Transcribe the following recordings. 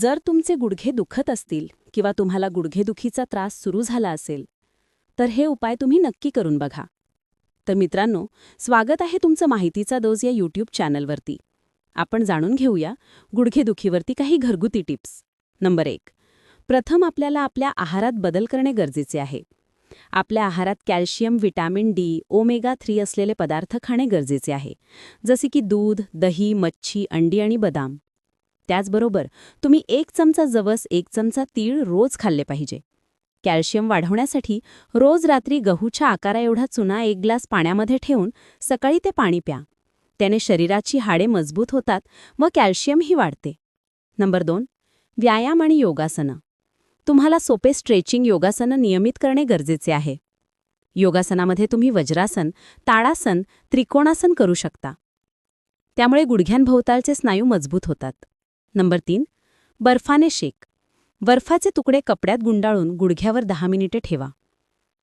जर तुमचे गुडघे दुखत असतील किंवा तुम्हाला गुडघेदुखीचा त्रास सुरू झाला असेल तर हे उपाय तुम्ही नक्की करून बघा. तर मित्रांनो स्वागत आहे तुमचं माहितीचा डोज या यूट्यूब चॅनलवरती. आपण जाणून घेऊया गुडघेदुखीवरती काही घरगुती टिप्स. नंबर एक प्रथम आपल्याला आपल्या आहारात बदल करणे गरजेचे आहे. आपल्या आहारात calcium vitamin D omega three असलेले पदार्थ खाणे गरजेचे आहे. जसे की दूध दही मच्छी अंडी आणि बदाम. त्याचबरोबर तुम्ही एक चमचा जवस एक चमचा तीळ रोज खाल्ले पाहिजे. कॅल्शियम वाढवण्यासाठी रोज रात्री गहूच्या आकाराएवढा चुना एक ग्लास पाण्यामध्ये ठेवून सकाळी ते पाणी प्या. त्याने शरीराची हाडे मजबूत होतात व कॅल्शियमही वाढते. नंबर दोन व्यायाम आणि योगासनं. तुम्हाला सोपे स्ट्रेचिंग योगासनं नियमित करणे गरजेचे आहे. योगासनामध्ये तुम्ही वज्रासन ताडासन त्रिकोणासन करू शकता. त्यामुळे गुडघ्यांभोवतालचे स्नायू मजबूत होतात. नंबर तीन बर्फाने शेक. बर्फाचे तुकडे कपड्यात गुंडाळून गुडघ्यावर दहा मिनिटे ठेवा.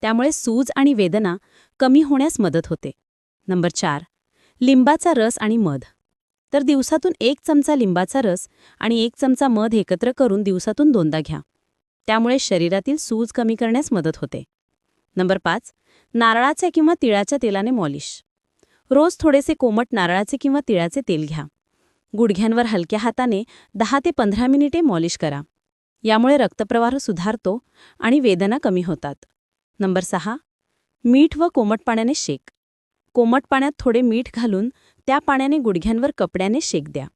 त्यामुळे सूज आणि वेदना कमी होण्यास मदत होते. नंबर चार लिंबाचा रस आणि मध. तर दिवसातून एक चमचा लिंबाचा रस आणि एक चमचा मध एकत्र करून दिवसातून दोनदा घ्या. त्यामुळे शरीरातील सूज कमी करण्यास मदत होते. नंबर पाच नारळाच्या किंवा तिळाच्या तेलाने मॉलिश. रोज थोडेसे कोमट नारळाचे किंवा तिळाचे तेल घ्या. गुडघ्यांवर हलक्या हाताने दहा ते पंधरा मिनिटे मॉलिश करा. यामुळे रक्तप्रवाह सुधारतो आणि वेदना कमी होतात. नंबर सहा मीठ व कोमट पाण्याने शेक. कोमट पाण्यात थोडे मीठ घालून त्या पाण्याने गुडघ्यांवर कपड्याने शेक द्या.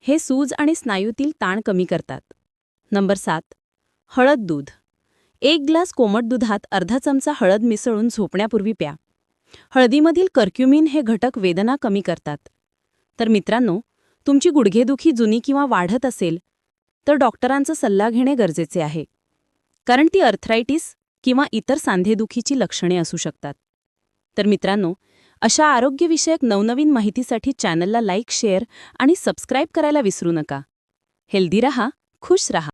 हे सूज आणि स्नायूतील ताण कमी करतात. नंबर सात हळद दूध. एक ग्लास कोमट दुधात अर्धा चमचा हळद मिसळून झोपण्यापूर्वी प्या. हळदीमधील कर्क्युमिन हे घटक वेदना कमी करतात. तर मित्रांनो तुमची गुडघेदुखी जुनी किंवा वाढत असेल तर डॉक्टरांचा सल्ला घेणे गरजेचे आहे. कारण ती अर्थरायटिस किंवा इतर सांधेदुखीची लक्षणे असू शकतात. तर मित्रांनो अशा आरोग्यविषयक नवनवीन माहितीसाठी चॅनलला लाईक शेअर आणि सबस्क्राईब करायला विसरू नका. हेल्दी रहा खुश रहा.